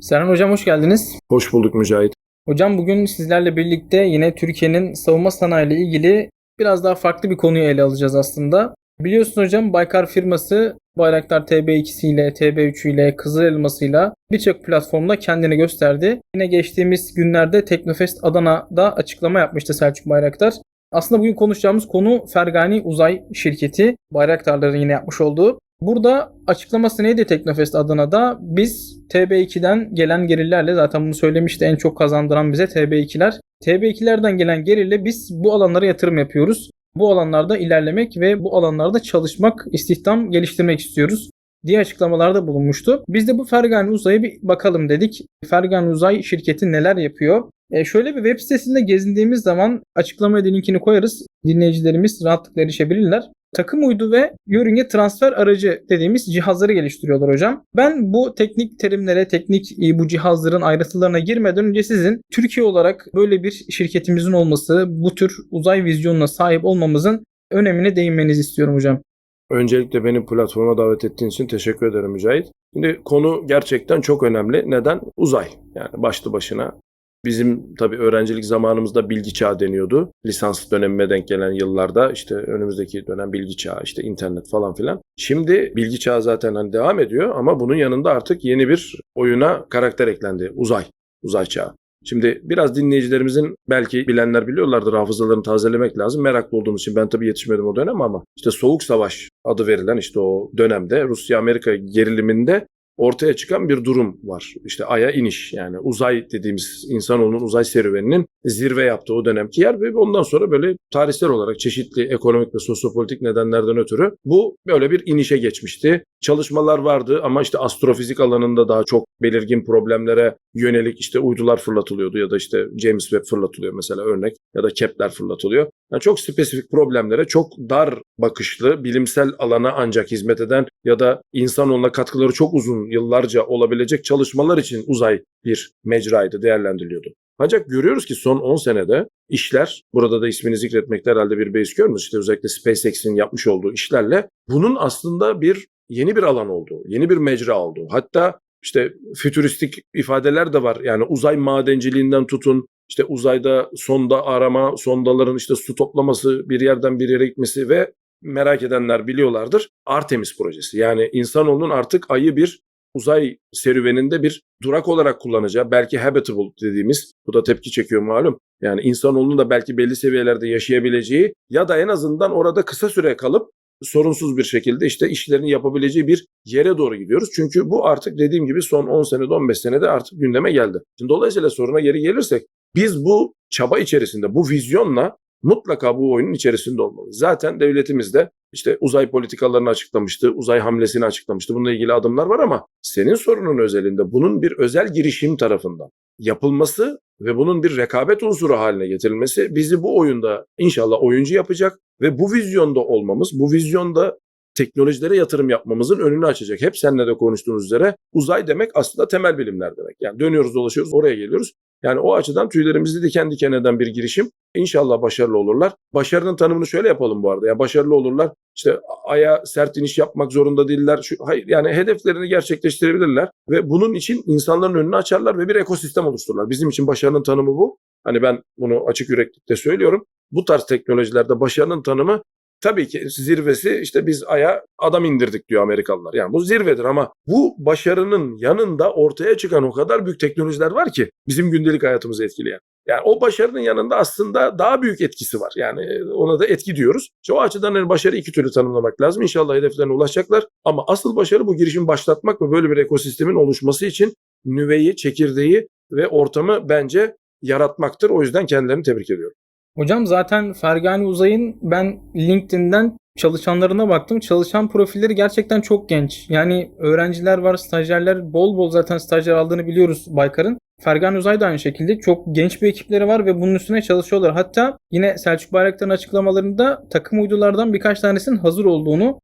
Serhan Hocam hoş geldiniz. Hoş bulduk Mücahit. Hocam bugün sizlerle birlikte yine Türkiye'nin savunma sanayi ile ilgili biraz daha farklı bir konuyu ele alacağız aslında. Biliyorsunuz hocam Baykar firması Bayraktar TB2'si ile TB3 ile Kızıl Elması'yla birçok platformda kendini gösterdi. Yine geçtiğimiz günlerde Teknofest Adana'da açıklama yapmıştı Selçuk Bayraktar. Aslında bugün konuşacağımız konu Fergani Uzay Şirketi. Bayraktarların yine yapmış olduğu. Burada açıklaması neydi Teknofest Adana'da? Biz TB2'den gelen gelirlerle zaten bunu söylemişti en çok kazandıran bize TB2'ler. TB2'lerden gelen gelirle biz bu alanlara yatırım yapıyoruz. Bu alanlarda ilerlemek ve bu alanlarda çalışmak, istihdam geliştirmek istiyoruz diye açıklamalarda bulunmuştu. Biz de bu Fergani Uzay'a bir bakalım dedik. Fergani Uzay şirketi neler yapıyor? E şöyle bir web sitesinde gezindiğimiz zaman açıklamaya linkini koyarız. Dinleyicilerimiz rahatlıkla erişebilirler. Takım uydu ve yörünge transfer aracı dediğimiz cihazları geliştiriyorlar hocam. Ben bu teknik terimlere, teknik e, bu cihazların ayrıntılarına girmeden önce sizin Türkiye olarak böyle bir şirketimizin olması, bu tür uzay vizyonuna sahip olmamızın önemine değinmenizi istiyorum hocam. Öncelikle beni platforma davet ettiğin için teşekkür ederim Mücahit. Şimdi konu gerçekten çok önemli. Neden? Uzay. Yani başlı başına. Bizim tabii öğrencilik zamanımızda bilgi çağı deniyordu. Lisans dönemime denk gelen yıllarda işte önümüzdeki dönem bilgi çağı, işte internet falan filan. Şimdi bilgi çağı zaten hani devam ediyor ama bunun yanında artık yeni bir oyuna karakter eklendi. Uzay. Uzay çağı. Şimdi biraz dinleyicilerimizin belki bilenler biliyorlardır hafızalarını tazelemek lazım. Meraklı olduğumuz için ben tabii yetişmedim o dönem ama işte Soğuk Savaş adı verilen işte o dönemde Rusya-Amerika geriliminde ortaya çıkan bir durum var. İşte Ay'a iniş yani uzay dediğimiz insanoğlunun uzay serüveninin zirve yaptığı o dönemki yer ve ondan sonra böyle tarihsel olarak çeşitli ekonomik ve sosyopolitik nedenlerden ötürü bu böyle bir inişe geçmişti. Çalışmalar vardı ama işte astrofizik alanında daha çok belirgin problemlere yönelik işte uydular fırlatılıyordu ya da işte James Webb fırlatılıyor mesela örnek ya da Kepler fırlatılıyor. Yani çok spesifik problemlere çok dar bakışlı bilimsel alana ancak hizmet eden ya da insanoğluna katkıları çok uzun yıllarca olabilecek çalışmalar için uzay bir mecraydı değerlendiriliyordu. Ancak görüyoruz ki son 10 senede işler, burada da ismini zikretmekte herhalde bir beis görmüyoruz. İşte özellikle SpaceX'in yapmış olduğu işlerle bunun aslında bir yeni bir alan olduğu, yeni bir mecra olduğu. Hatta işte fütüristik ifadeler de var. Yani uzay madenciliğinden tutun, işte uzayda sonda arama, sondaların işte su toplaması, bir yerden bir yere gitmesi ve merak edenler biliyorlardır. Artemis projesi. Yani insanoğlunun artık ayı bir uzay serüveninde bir durak olarak kullanacağı, belki habitable dediğimiz, bu da tepki çekiyor malum. Yani insanoğlunun da belki belli seviyelerde yaşayabileceği ya da en azından orada kısa süre kalıp sorunsuz bir şekilde işte işlerini yapabileceği bir yere doğru gidiyoruz. Çünkü bu artık dediğim gibi son 10 senede 15 senede artık gündeme geldi. Şimdi dolayısıyla soruna geri gelirsek biz bu çaba içerisinde bu vizyonla mutlaka bu oyunun içerisinde olmalı. Zaten devletimiz de işte uzay politikalarını açıklamıştı, uzay hamlesini açıklamıştı. Bununla ilgili adımlar var ama senin sorunun özelinde bunun bir özel girişim tarafından yapılması ve bunun bir rekabet unsuru haline getirilmesi bizi bu oyunda inşallah oyuncu yapacak ve bu vizyonda olmamız, bu vizyonda teknolojilere yatırım yapmamızın önünü açacak. Hep seninle de konuştuğunuz üzere uzay demek aslında temel bilimler demek. Yani dönüyoruz dolaşıyoruz oraya geliyoruz. Yani o açıdan tüylerimizi diken diken eden bir girişim. İnşallah başarılı olurlar. Başarının tanımını şöyle yapalım bu arada. Yani başarılı olurlar. İşte aya sert iniş yapmak zorunda değiller. Şu, hayır yani hedeflerini gerçekleştirebilirler ve bunun için insanların önünü açarlar ve bir ekosistem oluştururlar. Bizim için başarının tanımı bu. Hani ben bunu açık yüreklikle söylüyorum. Bu tarz teknolojilerde başarının tanımı tabii ki zirvesi işte biz aya adam indirdik diyor Amerikalılar. Yani bu zirvedir ama bu başarının yanında ortaya çıkan o kadar büyük teknolojiler var ki bizim gündelik hayatımızı etkileyen. Yani o başarının yanında aslında daha büyük etkisi var. Yani ona da etki diyoruz. İşte o açıdan yani başarı iki türlü tanımlamak lazım. İnşallah hedeflerine ulaşacaklar. Ama asıl başarı bu girişim başlatmak ve böyle bir ekosistemin oluşması için nüveyi, çekirdeği ve ortamı bence yaratmaktır. O yüzden kendilerini tebrik ediyorum. Hocam zaten Fergani Uzay'ın ben LinkedIn'den çalışanlarına baktım. Çalışan profilleri gerçekten çok genç. Yani öğrenciler var, stajyerler bol bol zaten stajyer aldığını biliyoruz Baykar'ın. Fergani Uzay da aynı şekilde çok genç bir ekipleri var ve bunun üstüne çalışıyorlar. Hatta yine Selçuk Bayraktar'ın açıklamalarında takım uydulardan birkaç tanesinin hazır olduğunu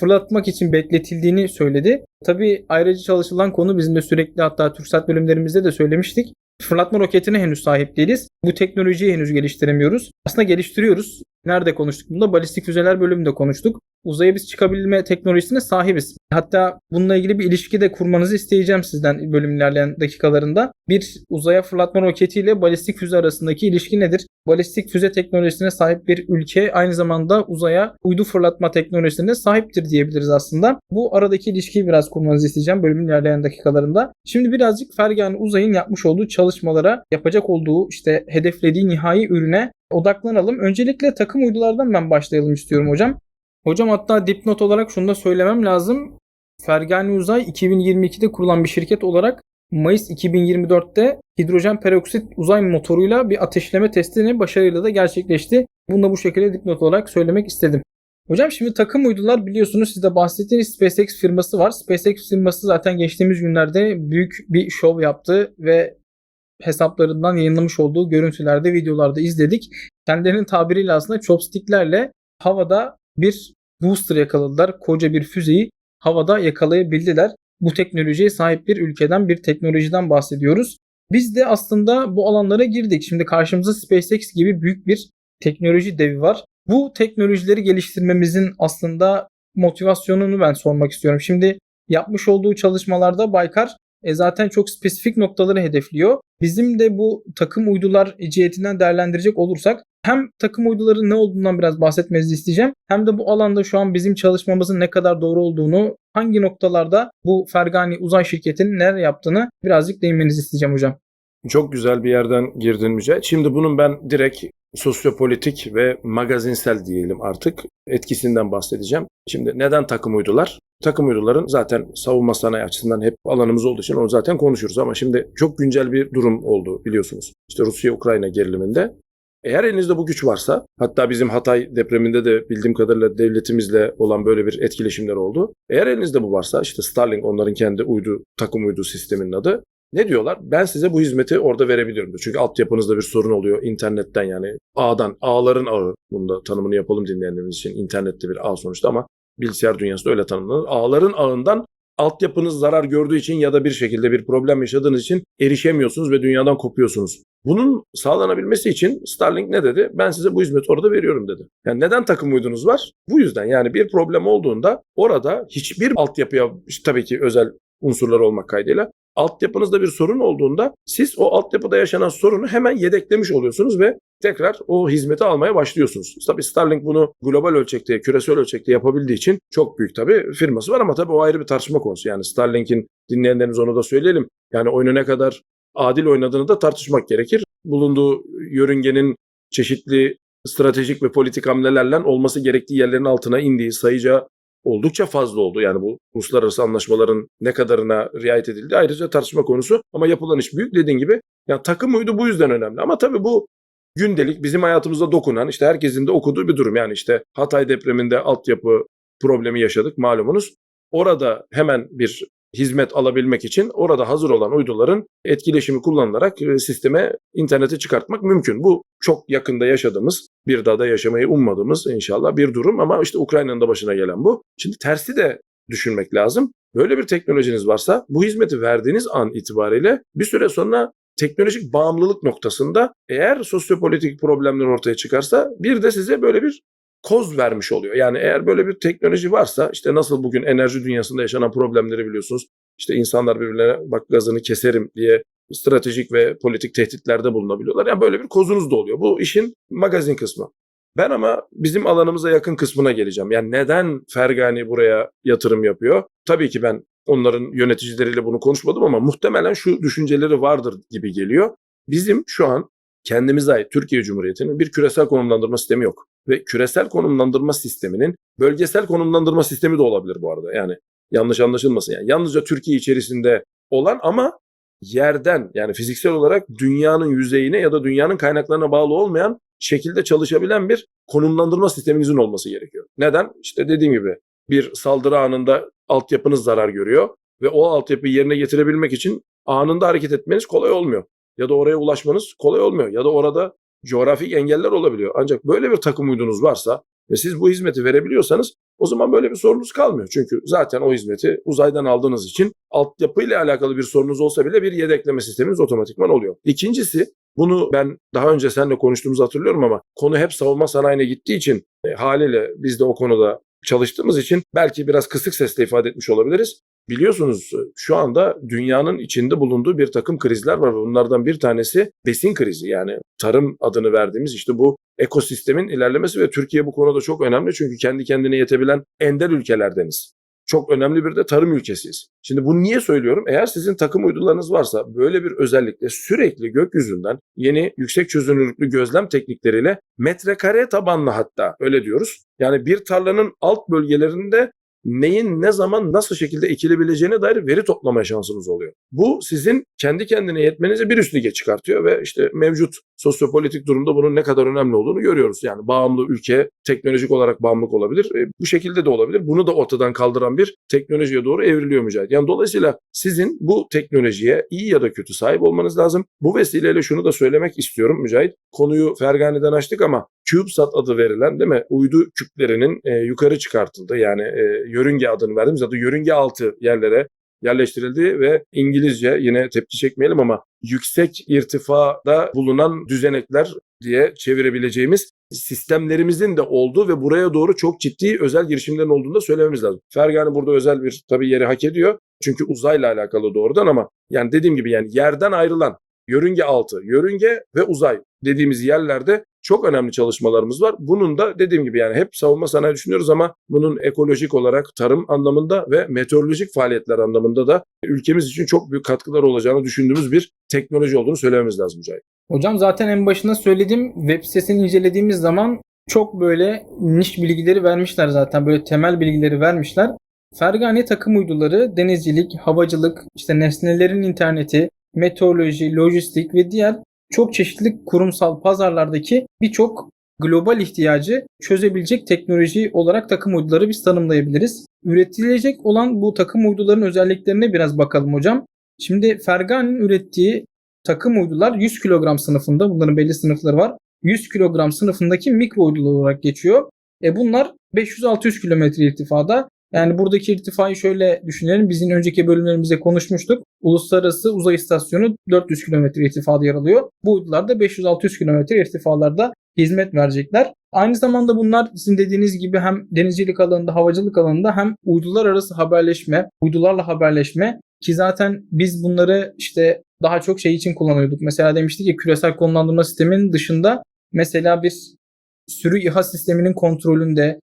fırlatmak için bekletildiğini söyledi. Tabii ayrıca çalışılan konu bizim de sürekli hatta TürkSat bölümlerimizde de söylemiştik. Fırlatma roketine henüz sahip değiliz. Bu teknolojiyi henüz geliştiremiyoruz. Aslında geliştiriyoruz. Nerede konuştuk bunda? Balistik füzeler bölümünde konuştuk. Uzaya biz çıkabilme teknolojisine sahibiz. Hatta bununla ilgili bir ilişki de kurmanızı isteyeceğim sizden bölüm ilerleyen dakikalarında. Bir uzaya fırlatma roketiyle balistik füze arasındaki ilişki nedir? Balistik füze teknolojisine sahip bir ülke aynı zamanda uzaya uydu fırlatma teknolojisine sahiptir diyebiliriz aslında. Bu aradaki ilişkiyi biraz kurmanızı isteyeceğim bölümün ilerleyen dakikalarında. Şimdi birazcık Fergani Uzay'ın yapmış olduğu çalışmalara, yapacak olduğu işte hedeflediği nihai ürüne odaklanalım. Öncelikle takım uydulardan ben başlayalım istiyorum hocam. Hocam hatta dipnot olarak şunu da söylemem lazım. Fergani Uzay 2022'de kurulan bir şirket olarak Mayıs 2024'te hidrojen peroksit uzay motoruyla bir ateşleme testini başarıyla da gerçekleşti. Bunu da bu şekilde dipnot olarak söylemek istedim. Hocam şimdi takım uydular biliyorsunuz siz de bahsettiğiniz SpaceX firması var. SpaceX firması zaten geçtiğimiz günlerde büyük bir şov yaptı ve hesaplarından yayınlamış olduğu görüntülerde, videolarda izledik. Kendilerinin tabiriyle aslında chopsticklerle havada bir booster yakaladılar. Koca bir füzeyi havada yakalayabildiler. Bu teknolojiye sahip bir ülkeden, bir teknolojiden bahsediyoruz. Biz de aslında bu alanlara girdik. Şimdi karşımızda SpaceX gibi büyük bir teknoloji devi var. Bu teknolojileri geliştirmemizin aslında motivasyonunu ben sormak istiyorum. Şimdi yapmış olduğu çalışmalarda Baykar e, zaten çok spesifik noktaları hedefliyor. Bizim de bu takım uydular cihetinden değerlendirecek olursak hem takım uyduların ne olduğundan biraz bahsetmenizi isteyeceğim. Hem de bu alanda şu an bizim çalışmamızın ne kadar doğru olduğunu, hangi noktalarda bu Fergani uzay şirketinin neler yaptığını birazcık değinmenizi isteyeceğim hocam. Çok güzel bir yerden girdin Mücahit. Şimdi bunun ben direkt sosyopolitik ve magazinsel diyelim artık etkisinden bahsedeceğim. Şimdi neden takım uydular? Takım uyduların zaten savunma sanayi açısından hep alanımız olduğu için onu zaten konuşuruz ama şimdi çok güncel bir durum oldu biliyorsunuz. İşte Rusya-Ukrayna geriliminde eğer elinizde bu güç varsa, hatta bizim Hatay depreminde de bildiğim kadarıyla devletimizle olan böyle bir etkileşimler oldu. Eğer elinizde bu varsa, işte Starlink onların kendi uydu, takım uydu sisteminin adı. Ne diyorlar? Ben size bu hizmeti orada verebilirim. Çünkü altyapınızda bir sorun oluyor. internetten yani ağdan, ağların ağı. Bunu da tanımını yapalım dinleyenlerimiz için. İnternette bir ağ sonuçta ama bilgisayar dünyasında öyle tanımlanır. Ağların ağından altyapınız zarar gördüğü için ya da bir şekilde bir problem yaşadığınız için erişemiyorsunuz ve dünyadan kopuyorsunuz. Bunun sağlanabilmesi için Starlink ne dedi? Ben size bu hizmeti orada veriyorum dedi. Yani neden takım uydunuz var? Bu yüzden yani bir problem olduğunda orada hiçbir altyapıya işte tabii ki özel unsurlar olmak kaydıyla altyapınızda bir sorun olduğunda siz o altyapıda yaşanan sorunu hemen yedeklemiş oluyorsunuz ve tekrar o hizmeti almaya başlıyorsunuz. Tabii Starlink bunu global ölçekte, küresel ölçekte yapabildiği için çok büyük tabii firması var ama tabii o ayrı bir tartışma konusu. Yani Starlink'in dinleyenlerimiz onu da söyleyelim. Yani oyunu ne kadar adil oynadığını da tartışmak gerekir. Bulunduğu yörüngenin çeşitli stratejik ve politik hamlelerle olması gerektiği yerlerin altına indiği sayıca oldukça fazla oldu. Yani bu uluslararası anlaşmaların ne kadarına riayet edildi ayrıca tartışma konusu. Ama yapılan iş büyük dediğin gibi. Yani takım uydu bu yüzden önemli. Ama tabii bu gündelik bizim hayatımızda dokunan işte herkesin de okuduğu bir durum. Yani işte Hatay depreminde altyapı problemi yaşadık malumunuz. Orada hemen bir hizmet alabilmek için orada hazır olan uyduların etkileşimi kullanılarak e, sisteme internete çıkartmak mümkün. Bu çok yakında yaşadığımız, bir daha da yaşamayı ummadığımız inşallah bir durum ama işte Ukrayna'nın da başına gelen bu. Şimdi tersi de düşünmek lazım. Böyle bir teknolojiniz varsa bu hizmeti verdiğiniz an itibariyle bir süre sonra teknolojik bağımlılık noktasında eğer sosyopolitik problemler ortaya çıkarsa bir de size böyle bir koz vermiş oluyor. Yani eğer böyle bir teknoloji varsa işte nasıl bugün enerji dünyasında yaşanan problemleri biliyorsunuz. İşte insanlar birbirlerine bak gazını keserim diye stratejik ve politik tehditlerde bulunabiliyorlar. Yani böyle bir kozunuz da oluyor. Bu işin magazin kısmı. Ben ama bizim alanımıza yakın kısmına geleceğim. Yani neden Fergani buraya yatırım yapıyor? Tabii ki ben onların yöneticileriyle bunu konuşmadım ama muhtemelen şu düşünceleri vardır gibi geliyor. Bizim şu an kendimize ait Türkiye Cumhuriyeti'nin bir küresel konumlandırma sistemi yok. Ve küresel konumlandırma sisteminin bölgesel konumlandırma sistemi de olabilir bu arada. Yani yanlış anlaşılmasın. Yani yalnızca Türkiye içerisinde olan ama yerden yani fiziksel olarak dünyanın yüzeyine ya da dünyanın kaynaklarına bağlı olmayan şekilde çalışabilen bir konumlandırma sisteminizin olması gerekiyor. Neden? İşte dediğim gibi bir saldırı anında altyapınız zarar görüyor ve o altyapıyı yerine getirebilmek için anında hareket etmeniz kolay olmuyor. Ya da oraya ulaşmanız kolay olmuyor. Ya da orada coğrafik engeller olabiliyor. Ancak böyle bir takım uydunuz varsa ve siz bu hizmeti verebiliyorsanız o zaman böyle bir sorunuz kalmıyor. Çünkü zaten o hizmeti uzaydan aldığınız için altyapıyla alakalı bir sorunuz olsa bile bir yedekleme sisteminiz otomatikman oluyor. İkincisi Bunu ben daha önce seninle konuştuğumuzu hatırlıyorum ama konu hep savunma sanayine gittiği için e, haliyle biz de o konuda çalıştığımız için belki biraz kısık sesle ifade etmiş olabiliriz. Biliyorsunuz e, şu anda dünyanın içinde bulunduğu bir takım krizler var. Bunlardan bir tanesi besin krizi yani tarım adını verdiğimiz işte bu ekosistemin ilerlemesi ve Türkiye bu konuda çok önemli çünkü kendi kendine yetebilen ender ülkelerdeniz. Çok önemli bir de tarım ülkesiyiz. Şimdi bunu niye söylüyorum? Eğer sizin takım uydularınız varsa böyle bir özellikle sürekli gökyüzünden yeni yüksek çözünürlüklü gözlem teknikleriyle metrekare tabanlı hatta öyle diyoruz. Yani bir tarlanın alt bölgelerinde neyin ne zaman nasıl şekilde ekilebileceğine dair veri toplama şansınız oluyor. Bu sizin kendi kendine yetmenize bir üst lige çıkartıyor ve işte mevcut sosyopolitik durumda bunun ne kadar önemli olduğunu görüyoruz. Yani bağımlı ülke teknolojik olarak bağımlılık olabilir. E, bu şekilde de olabilir. Bunu da ortadan kaldıran bir teknolojiye doğru evriliyor Mücahit. Yani dolayısıyla sizin bu teknolojiye iyi ya da kötü sahip olmanız lazım. Bu vesileyle şunu da söylemek istiyorum Mücahit. Konuyu Fergani'den açtık ama CubeSat adı verilen değil mi? Uydu küplerinin e, yukarı çıkartıldı. Yani e, yörünge adını verdiğimiz adı yörünge altı yerlere yerleştirildi ve İngilizce yine tepki çekmeyelim ama yüksek irtifada bulunan düzenekler diye çevirebileceğimiz sistemlerimizin de olduğu ve buraya doğru çok ciddi özel girişimlerin olduğunu da söylememiz lazım. Fergani burada özel bir tabii yeri hak ediyor. Çünkü uzayla alakalı doğrudan ama yani dediğim gibi yani yerden ayrılan yörünge altı, yörünge ve uzay dediğimiz yerlerde çok önemli çalışmalarımız var. Bunun da dediğim gibi yani hep savunma sanayi düşünüyoruz ama bunun ekolojik olarak tarım anlamında ve meteorolojik faaliyetler anlamında da ülkemiz için çok büyük katkılar olacağını düşündüğümüz bir teknoloji olduğunu söylememiz lazım Mücahit. Hocam zaten en başında söylediğim web sitesini incelediğimiz zaman çok böyle niş bilgileri vermişler zaten. Böyle temel bilgileri vermişler. Fergani takım uyduları, denizcilik, havacılık, işte nesnelerin interneti, meteoroloji, lojistik ve diğer çok çeşitli kurumsal pazarlardaki birçok global ihtiyacı çözebilecek teknoloji olarak takım uyduları biz tanımlayabiliriz. Üretilecek olan bu takım uyduların özelliklerine biraz bakalım hocam. Şimdi Fergani'nin ürettiği takım uydular 100 kilogram sınıfında. Bunların belli sınıfları var. 100 kilogram sınıfındaki mikro uydular olarak geçiyor. E bunlar 500-600 kilometre irtifada. Yani buradaki irtifayı şöyle düşünelim. Bizim önceki bölümlerimizde konuşmuştuk. Uluslararası Uzay İstasyonu 400 kilometre irtifada yer alıyor. Bu uydular da 500-600 kilometre irtifalarda hizmet verecekler. Aynı zamanda bunlar sizin dediğiniz gibi hem denizcilik alanında, havacılık alanında hem uydular arası haberleşme, uydularla haberleşme ki zaten biz bunları işte daha çok şey için kullanıyorduk. Mesela demiştik ki küresel konumlandırma sisteminin dışında mesela bir sürü İHA sisteminin kontrolünde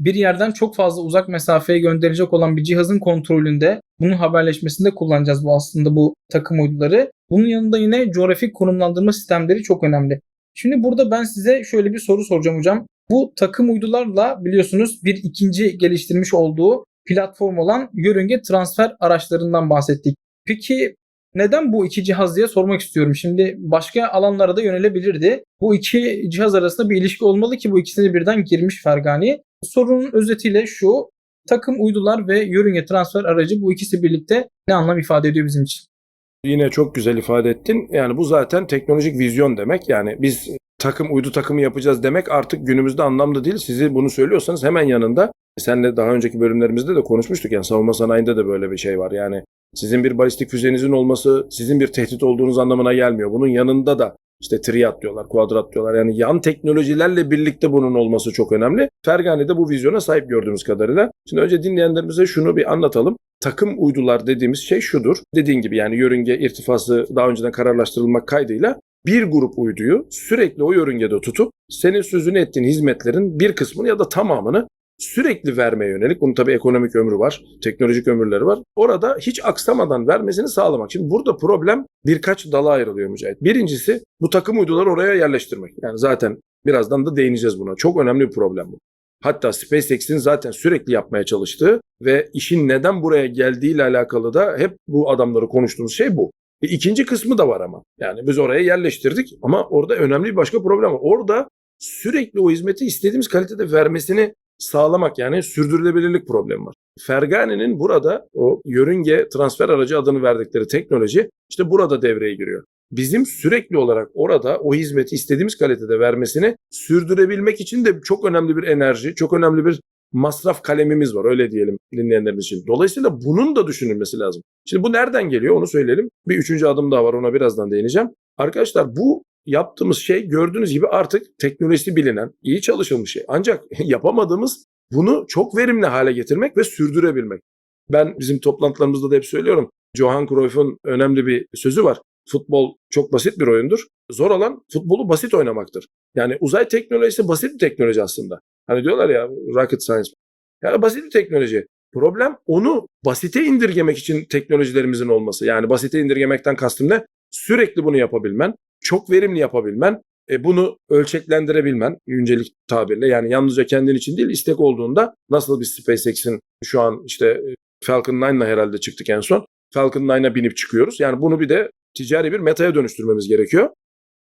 bir yerden çok fazla uzak mesafeye gönderilecek olan bir cihazın kontrolünde bunun haberleşmesinde kullanacağız bu aslında bu takım uyduları. Bunun yanında yine coğrafik konumlandırma sistemleri çok önemli. Şimdi burada ben size şöyle bir soru soracağım hocam. Bu takım uydularla biliyorsunuz bir ikinci geliştirmiş olduğu platform olan yörünge transfer araçlarından bahsettik. Peki neden bu iki cihaz diye sormak istiyorum. Şimdi başka alanlara da yönelebilirdi. Bu iki cihaz arasında bir ilişki olmalı ki bu ikisini birden girmiş Fergani. Sorunun özetiyle şu. Takım uydular ve yörünge transfer aracı bu ikisi birlikte ne anlam ifade ediyor bizim için? Yine çok güzel ifade ettin. Yani bu zaten teknolojik vizyon demek. Yani biz takım uydu takımı yapacağız demek artık günümüzde anlamda değil. Sizi bunu söylüyorsanız hemen yanında senle daha önceki bölümlerimizde de konuşmuştuk. Yani savunma sanayinde de böyle bir şey var. Yani sizin bir balistik füzenizin olması sizin bir tehdit olduğunuz anlamına gelmiyor. Bunun yanında da işte triyat diyorlar, kuadrat diyorlar. Yani yan teknolojilerle birlikte bunun olması çok önemli. Fergani de bu vizyona sahip gördüğümüz kadarıyla. Şimdi önce dinleyenlerimize şunu bir anlatalım. Takım uydular dediğimiz şey şudur. Dediğin gibi yani yörünge irtifası daha önceden kararlaştırılmak kaydıyla bir grup uyduyu sürekli o yörüngede tutup senin sözünü ettiğin hizmetlerin bir kısmını ya da tamamını sürekli vermeye yönelik. Bunun tabii ekonomik ömrü var, teknolojik ömürleri var. Orada hiç aksamadan vermesini sağlamak. Şimdi burada problem birkaç dala ayrılıyor Mücahit. Birincisi bu takım uyduları oraya yerleştirmek. Yani zaten birazdan da değineceğiz buna. Çok önemli bir problem bu. Hatta SpaceX'in zaten sürekli yapmaya çalıştığı ve işin neden buraya geldiğiyle alakalı da hep bu adamları konuştuğumuz şey bu. E, ikinci kısmı da var ama. Yani biz oraya yerleştirdik ama orada önemli bir başka problem var. Orada sürekli o hizmeti istediğimiz kalitede vermesini sağlamak yani sürdürülebilirlik problemi var. Fergani'nin burada o yörünge transfer aracı adını verdikleri teknoloji işte burada devreye giriyor. Bizim sürekli olarak orada o hizmeti istediğimiz kalitede vermesini sürdürebilmek için de çok önemli bir enerji, çok önemli bir masraf kalemimiz var öyle diyelim dinleyenlerimiz için. Dolayısıyla bunun da düşünülmesi lazım. Şimdi bu nereden geliyor onu söyleyelim. Bir üçüncü adım daha var ona birazdan değineceğim. Arkadaşlar bu yaptığımız şey gördüğünüz gibi artık teknolojisi bilinen, iyi çalışılmış şey. Ancak yapamadığımız bunu çok verimli hale getirmek ve sürdürebilmek. Ben bizim toplantılarımızda da hep söylüyorum. Johan Cruyff'un önemli bir sözü var. Futbol çok basit bir oyundur. Zor olan futbolu basit oynamaktır. Yani uzay teknolojisi basit bir teknoloji aslında. Hani diyorlar ya rocket science. Yani basit bir teknoloji. Problem onu basite indirgemek için teknolojilerimizin olması. Yani basite indirgemekten kastım ne? Sürekli bunu yapabilmen, çok verimli yapabilmen, e, bunu ölçeklendirebilmen, güncelik tabirle yani yalnızca kendin için değil istek olduğunda nasıl bir SpaceX'in şu an işte e, Falcon 9'la herhalde çıktık en son. Falcon 9'a binip çıkıyoruz. Yani bunu bir de ticari bir metaya dönüştürmemiz gerekiyor.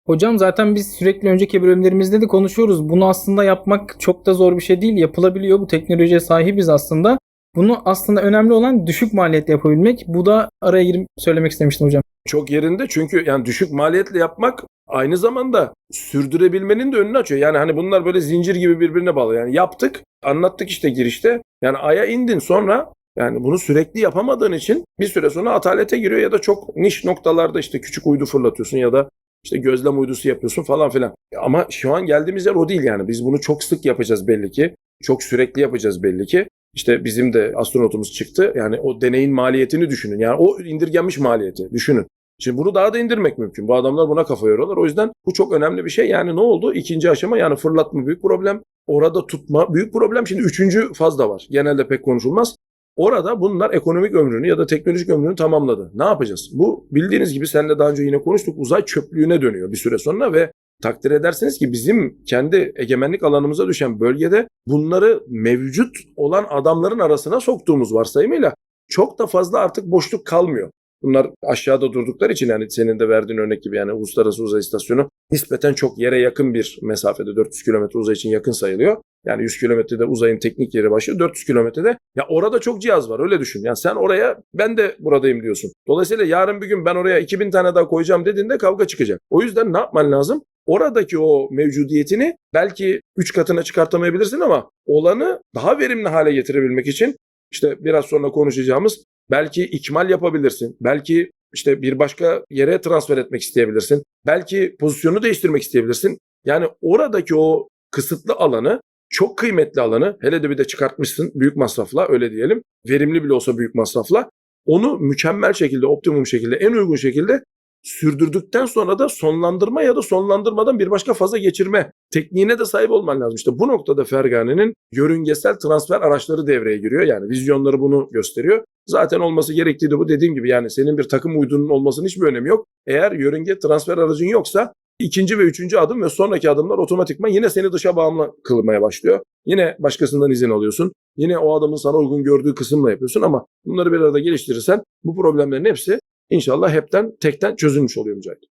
Hocam zaten biz sürekli önceki bölümlerimizde de konuşuyoruz. Bunu aslında yapmak çok da zor bir şey değil. Yapılabiliyor. Bu teknolojiye sahibiz aslında. Bunu aslında önemli olan düşük maliyetle yapabilmek. Bu da araya girip söylemek istemiştim hocam. Çok yerinde çünkü yani düşük maliyetle yapmak aynı zamanda sürdürebilmenin de önünü açıyor. Yani hani bunlar böyle zincir gibi birbirine bağlı. Yani yaptık, anlattık işte girişte. Yani aya indin sonra yani bunu sürekli yapamadığın için bir süre sonra atalete giriyor ya da çok niş noktalarda işte küçük uydu fırlatıyorsun ya da işte gözlem uydusu yapıyorsun falan filan. Ama şu an geldiğimiz yer o değil yani. Biz bunu çok sık yapacağız belli ki. Çok sürekli yapacağız belli ki. İşte bizim de astronotumuz çıktı. Yani o deneyin maliyetini düşünün. Yani o indirgenmiş maliyeti düşünün. Şimdi bunu daha da indirmek mümkün. Bu adamlar buna kafa yoruyorlar. O yüzden bu çok önemli bir şey. Yani ne oldu? İkinci aşama yani fırlatma büyük problem. Orada tutma büyük problem. Şimdi üçüncü faz da var. Genelde pek konuşulmaz. Orada bunlar ekonomik ömrünü ya da teknolojik ömrünü tamamladı. Ne yapacağız? Bu bildiğiniz gibi seninle daha önce yine konuştuk. Uzay çöplüğüne dönüyor bir süre sonra ve takdir edersiniz ki bizim kendi egemenlik alanımıza düşen bölgede bunları mevcut olan adamların arasına soktuğumuz varsayımıyla çok da fazla artık boşluk kalmıyor. Bunlar aşağıda durdukları için yani senin de verdiğin örnek gibi yani uluslararası uzay istasyonu nispeten çok yere yakın bir mesafede 400 kilometre uzay için yakın sayılıyor. Yani 100 kilometrede uzayın teknik yeri başlıyor 400 kilometrede. Ya orada çok cihaz var öyle düşün. Yani sen oraya ben de buradayım diyorsun. Dolayısıyla yarın bir gün ben oraya 2000 tane daha koyacağım dediğinde kavga çıkacak. O yüzden ne yapman lazım? Oradaki o mevcudiyetini belki 3 katına çıkartamayabilirsin ama olanı daha verimli hale getirebilmek için işte biraz sonra konuşacağımız belki ikmal yapabilirsin. Belki işte bir başka yere transfer etmek isteyebilirsin. Belki pozisyonu değiştirmek isteyebilirsin. Yani oradaki o kısıtlı alanı çok kıymetli alanı hele de bir de çıkartmışsın büyük masrafla öyle diyelim. Verimli bile olsa büyük masrafla. Onu mükemmel şekilde, optimum şekilde, en uygun şekilde sürdürdükten sonra da sonlandırma ya da sonlandırmadan bir başka faza geçirme tekniğine de sahip olman lazım. İşte bu noktada Fergane'nin yörüngesel transfer araçları devreye giriyor. Yani vizyonları bunu gösteriyor. Zaten olması gerektiği de bu dediğim gibi yani senin bir takım uydunun olmasının hiçbir önemi yok. Eğer yörünge transfer aracın yoksa ikinci ve üçüncü adım ve sonraki adımlar otomatikman yine seni dışa bağımlı kılmaya başlıyor. Yine başkasından izin alıyorsun. Yine o adamın sana uygun gördüğü kısımla yapıyorsun ama bunları bir arada geliştirirsen bu problemlerin hepsi İnşallah hepten tekten çözülmüş oluyor Mücahit.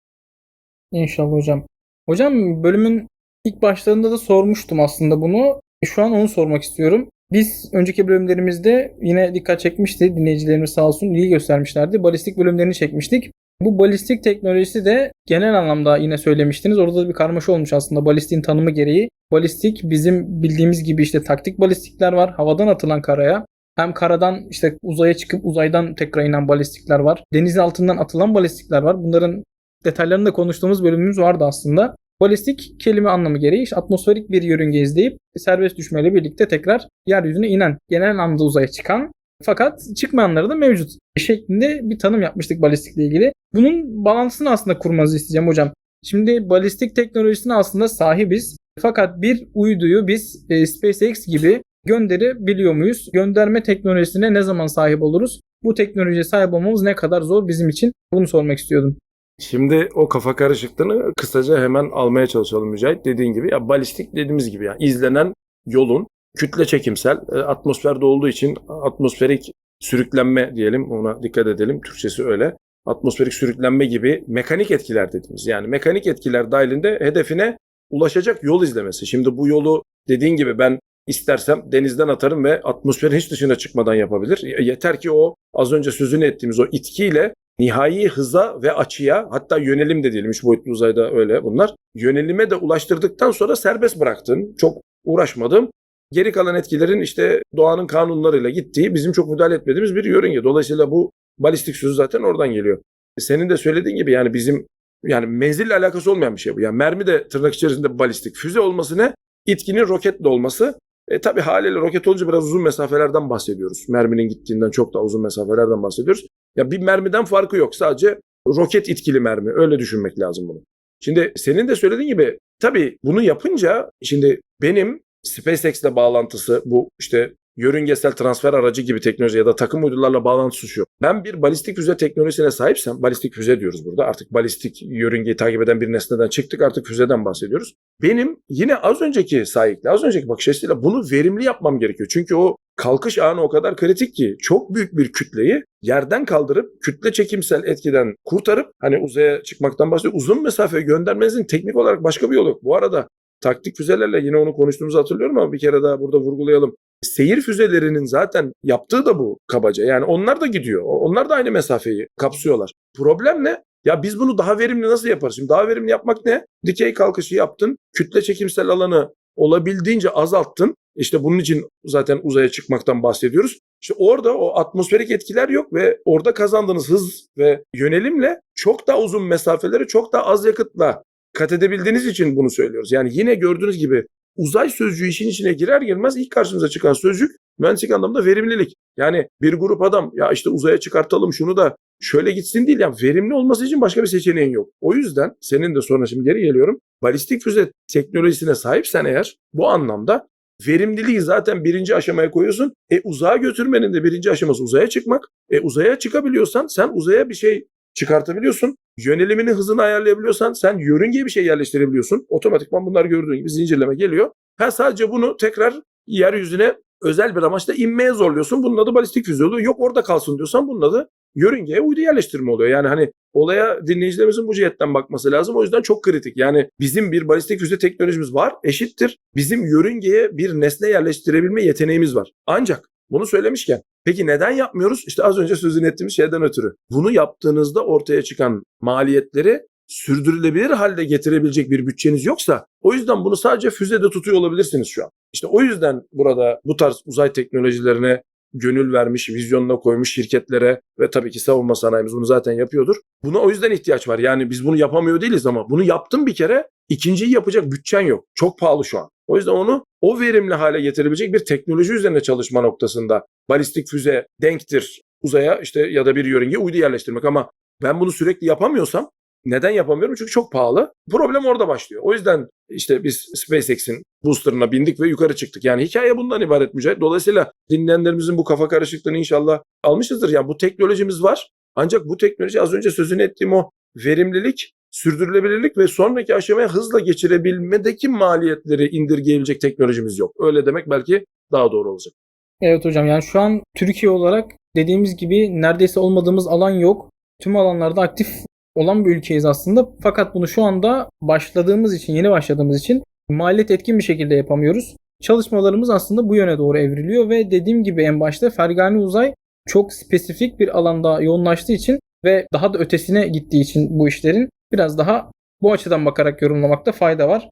İnşallah hocam. Hocam bölümün ilk başlarında da sormuştum aslında bunu. E, Şu an onu sormak istiyorum. Biz önceki bölümlerimizde yine dikkat çekmişti. Dinleyicilerimiz sağ olsun ilgi göstermişlerdi. Balistik bölümlerini çekmiştik. Bu balistik teknolojisi de genel anlamda yine söylemiştiniz. Orada da bir karmaşa olmuş aslında balistiğin tanımı gereği. Balistik bizim bildiğimiz gibi işte taktik balistikler var. Havadan atılan karaya. Hem karadan işte uzaya çıkıp uzaydan tekrar inen balistikler var. Deniz altından atılan balistikler var. Bunların detaylarını da konuştuğumuz bölümümüz vardı aslında. Balistik kelime anlamı gereği işte atmosferik bir yörünge izleyip serbest düşmeyle birlikte tekrar yeryüzüne inen, genel anlamda uzaya çıkan fakat çıkmayanları da mevcut şeklinde bir tanım yapmıştık balistikle ilgili. Bunun balansını aslında kurmanızı isteyeceğim hocam. Şimdi balistik teknolojisine aslında sahibiz. Fakat bir uyduyu biz e, SpaceX gibi gönderebiliyor muyuz? Gönderme teknolojisine ne zaman sahip oluruz? Bu teknolojiye sahip olmamız ne kadar zor bizim için? Bunu sormak istiyordum. Şimdi o kafa karışıklığını kısaca hemen almaya çalışalım Mücahit. Dediğin gibi ya balistik dediğimiz gibi yani izlenen yolun kütle çekimsel e, atmosferde olduğu için atmosferik sürüklenme diyelim ona dikkat edelim. Türkçesi öyle. Atmosferik sürüklenme gibi mekanik etkiler dediğimiz yani mekanik etkiler dahilinde hedefine ulaşacak yol izlemesi. Şimdi bu yolu dediğin gibi ben istersem denizden atarım ve atmosferin hiç dışına çıkmadan yapabilir. Yeter ki o az önce sözünü ettiğimiz o itkiyle nihai hıza ve açıya hatta yönelim de diyelim üç boyutlu uzayda öyle bunlar. Yönelime de ulaştırdıktan sonra serbest bıraktın. Çok uğraşmadım. Geri kalan etkilerin işte doğanın kanunlarıyla gittiği bizim çok müdahale etmediğimiz bir yörünge. Dolayısıyla bu balistik sözü zaten oradan geliyor. Senin de söylediğin gibi yani bizim Yani menzille alakası olmayan bir şey bu. Yani mermi de tırnak içerisinde balistik. Füze olması ne? İtkinin roketle olması. E tabi haliyle roket olunca biraz uzun mesafelerden bahsediyoruz. Merminin gittiğinden çok daha uzun mesafelerden bahsediyoruz. Ya bir mermiden farkı yok. Sadece roket itkili mermi. Öyle düşünmek lazım bunu. Şimdi senin de söylediğin gibi tabii bunu yapınca şimdi benim SpaceX'le bağlantısı bu işte yörüngesel transfer aracı gibi teknoloji ya da takım uydularla bağlantısı şu. Ben bir balistik füze teknolojisine sahipsem, balistik füze diyoruz burada. Artık balistik yörüngeyi takip eden bir nesneden çıktık artık füzeden bahsediyoruz. Benim yine az önceki sahiple, az önceki bakış açısıyla bunu verimli yapmam gerekiyor. Çünkü o kalkış anı o kadar kritik ki çok büyük bir kütleyi yerden kaldırıp kütle çekimsel etkiden kurtarıp hani uzaya çıkmaktan bahsediyor. Uzun mesafeye göndermenizin teknik olarak başka bir yolu yok. Bu arada taktik füzelerle yine onu konuştuğumuzu hatırlıyorum ama bir kere daha burada vurgulayalım. Seyir füzelerinin zaten yaptığı da bu kabaca. Yani onlar da gidiyor. Onlar da aynı mesafeyi kapsıyorlar. Problem ne? Ya biz bunu daha verimli nasıl yaparız? Şimdi daha verimli yapmak ne? Dikey kalkışı yaptın. Kütle çekimsel alanı olabildiğince azalttın. İşte bunun için zaten uzaya çıkmaktan bahsediyoruz. İşte orada o atmosferik etkiler yok ve orada kazandığınız hız ve yönelimle çok daha uzun mesafeleri çok daha az yakıtla kat edebildiğiniz için bunu söylüyoruz. Yani yine gördüğünüz gibi uzay sözcüğü işin içine girer girmez ilk karşımıza çıkan sözcük mühendislik anlamda verimlilik. Yani bir grup adam ya işte uzaya çıkartalım şunu da şöyle gitsin değil. Yani verimli olması için başka bir seçeneğin yok. O yüzden senin de sonra şimdi geri geliyorum. Balistik füze teknolojisine sahipsen eğer bu anlamda verimliliği zaten birinci aşamaya koyuyorsun. E uzağa götürmenin de birinci aşaması uzaya çıkmak. E uzaya çıkabiliyorsan sen uzaya bir şey çıkartabiliyorsun. Yönelimini hızını ayarlayabiliyorsan sen yörüngeye bir şey yerleştirebiliyorsun. Otomatikman bunlar gördüğün gibi zincirleme geliyor. Ha sadece bunu tekrar yeryüzüne özel bir amaçla inmeye zorluyorsun. Bunun adı balistik füze oluyor. Yok orada kalsın diyorsan bunun adı yörüngeye uydu yerleştirme oluyor. Yani hani olaya dinleyicilerimizin bu cihetten bakması lazım. O yüzden çok kritik. Yani bizim bir balistik füze teknolojimiz var. Eşittir. Bizim yörüngeye bir nesne yerleştirebilme yeteneğimiz var. Ancak bunu söylemişken peki neden yapmıyoruz? İşte az önce sözünü ettiğimiz şeyden ötürü. Bunu yaptığınızda ortaya çıkan maliyetleri sürdürülebilir halde getirebilecek bir bütçeniz yoksa o yüzden bunu sadece füzede tutuyor olabilirsiniz şu an. İşte o yüzden burada bu tarz uzay teknolojilerine gönül vermiş, vizyonuna koymuş şirketlere ve tabii ki savunma sanayimiz bunu zaten yapıyordur. Buna o yüzden ihtiyaç var. Yani biz bunu yapamıyor değiliz ama bunu yaptım bir kere ikinciyi yapacak bütçen yok. Çok pahalı şu an. O yüzden onu o verimli hale getirebilecek bir teknoloji üzerine çalışma noktasında balistik füze denktir uzaya işte ya da bir yörünge uydu yerleştirmek ama ben bunu sürekli yapamıyorsam neden yapamıyorum? Çünkü çok pahalı. Problem orada başlıyor. O yüzden işte biz SpaceX'in booster'ına bindik ve yukarı çıktık. Yani hikaye bundan ibaret Mücahit. Dolayısıyla dinleyenlerimizin bu kafa karışıklığını inşallah almışızdır. Yani bu teknolojimiz var. Ancak bu teknoloji az önce sözünü ettiğim o verimlilik, sürdürülebilirlik ve sonraki aşamaya hızla geçirebilmedeki maliyetleri indirgeyebilecek teknolojimiz yok. Öyle demek belki daha doğru olacak. Evet hocam yani şu an Türkiye olarak dediğimiz gibi neredeyse olmadığımız alan yok. Tüm alanlarda aktif olan bir ülkeyiz aslında. Fakat bunu şu anda başladığımız için, yeni başladığımız için maliyet etkin bir şekilde yapamıyoruz. Çalışmalarımız aslında bu yöne doğru evriliyor ve dediğim gibi en başta Fergani Uzay çok spesifik bir alanda yoğunlaştığı için ve daha da ötesine gittiği için bu işlerin biraz daha bu açıdan bakarak yorumlamakta fayda var.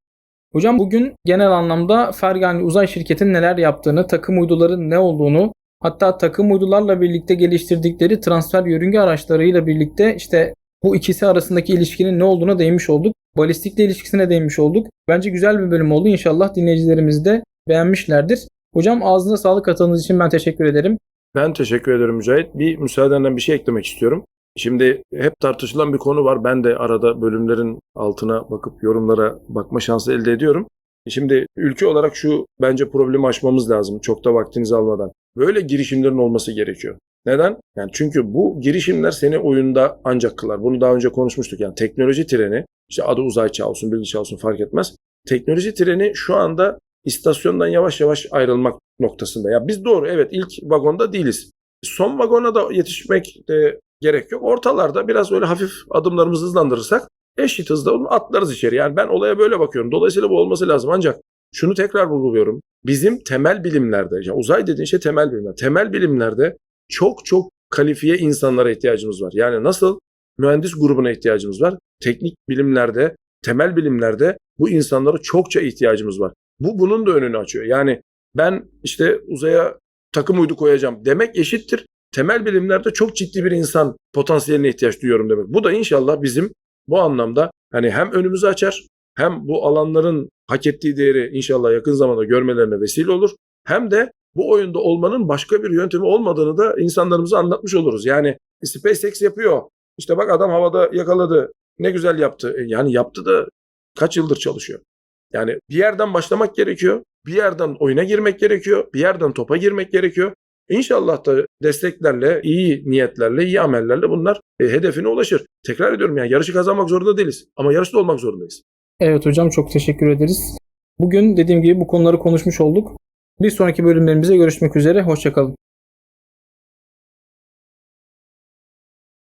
Hocam bugün genel anlamda Fergani Uzay Şirketi'nin neler yaptığını, takım uyduların ne olduğunu, hatta takım uydularla birlikte geliştirdikleri transfer yörünge araçlarıyla birlikte işte bu ikisi arasındaki ilişkinin ne olduğuna değinmiş olduk. Balistikle ilişkisine değinmiş olduk. Bence güzel bir bölüm oldu. İnşallah dinleyicilerimiz de beğenmişlerdir. Hocam ağzına sağlık katıldığınız için ben teşekkür ederim. Ben teşekkür ederim Mücahit. Bir müsaadenle bir şey eklemek istiyorum. Şimdi hep tartışılan bir konu var. Ben de arada bölümlerin altına bakıp yorumlara bakma şansı elde ediyorum. Şimdi ülke olarak şu bence problemi aşmamız lazım çok da vaktinizi almadan. Böyle girişimlerin olması gerekiyor. Neden? Yani çünkü bu girişimler seni oyunda ancak kılar. Bunu daha önce konuşmuştuk. Yani teknoloji treni, işte adı uzay çağı olsun, bilgi çağı olsun fark etmez. Teknoloji treni şu anda istasyondan yavaş yavaş ayrılmak noktasında. Ya biz doğru evet ilk vagonda değiliz. Son vagona da yetişmek de gerek yok. Ortalarda biraz öyle hafif adımlarımızı hızlandırırsak eşit hızda atlarız içeri. Yani ben olaya böyle bakıyorum. Dolayısıyla bu olması lazım. Ancak şunu tekrar vurguluyorum. Bizim temel bilimlerde, yani uzay dediğin şey temel bilimler. Temel bilimlerde çok çok kalifiye insanlara ihtiyacımız var. Yani nasıl mühendis grubuna ihtiyacımız var. Teknik bilimlerde, temel bilimlerde bu insanlara çokça ihtiyacımız var. Bu bunun da önünü açıyor. Yani ben işte uzaya takım uydu koyacağım demek eşittir. Temel bilimlerde çok ciddi bir insan potansiyeline ihtiyaç duyuyorum demek. Bu da inşallah bizim Bu anlamda hani hem önümüzü açar hem bu alanların hak ettiği değeri inşallah yakın zamanda görmelerine vesile olur. Hem de bu oyunda olmanın başka bir yöntemi olmadığını da insanlarımıza anlatmış oluruz. Yani SpaceX yapıyor. İşte bak adam havada yakaladı. Ne güzel yaptı. E, Yani yaptı da kaç yıldır çalışıyor. Yani bir yerden başlamak gerekiyor. Bir yerden oyuna girmek gerekiyor. Bir yerden topa girmek gerekiyor. İnşallah da desteklerle, iyi niyetlerle, iyi amellerle bunlar e, hedefine ulaşır. Tekrar ediyorum yani yarışı kazanmak zorunda değiliz. Ama yarışta olmak zorundayız. Evet hocam çok teşekkür ederiz. Bugün dediğim gibi bu konuları konuşmuş olduk. Bir sonraki bölümlerimize görüşmek üzere. Hoşçakalın.